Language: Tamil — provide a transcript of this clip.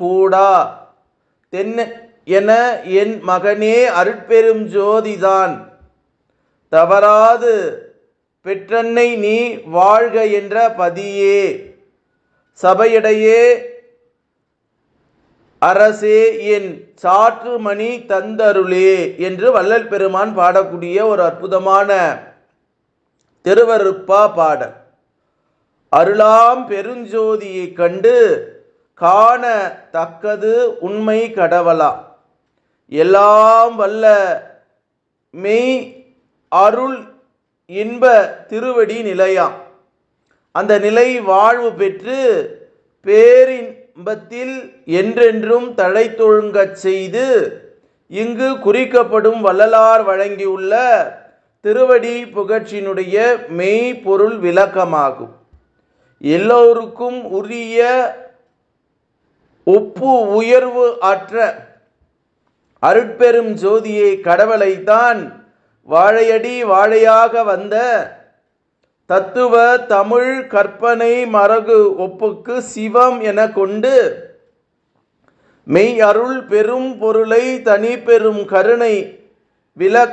கூடா. தென்ன என என் மகனே அருட்பெரும் ஜோதிதான். தவறாது. பெற்றன்னை நீ வாழ்க என்ற பதியே. சபையிடையே. அரசே என் சாற்றுமணி தந்தருளே என்று வள்ளல் பெருமான் பாடக்கூடிய ஒரு அற்புதமான திருவருப்பா பாடல். அருளாம் பெருஞ்சோதியை கண்டு காண தக்கது உண்மை கடவலா எல்லாம் வல்ல மெய் அருள் இன்ப திருவடி நிலையாம் அந்த நிலை வாழ்வு பெற்று பேரின்பத்தில் என்றென்றும் தழைத்தொழுங்கச் செய்து இங்கு குறிக்கப்படும் வள்ளலார் வழங்கியுள்ள திருவடி புகழ்ச்சியினுடைய மெய்ப்பொருள் விளக்கமாகும். எல்லோருக்கும் உரிய ஒப்பு உயர்வு ஆற்ற அருட்பெரும் ஜோதியை கடவுளைத்தான் வாழையடி வாழையாக வந்த தத்துவ தமிழ் கற்பனை மரகு ஒப்புக்கு சிவம் என கொண்டு மெய் அருள் பெரும் பொருளை தனி பெரும் கருணை விள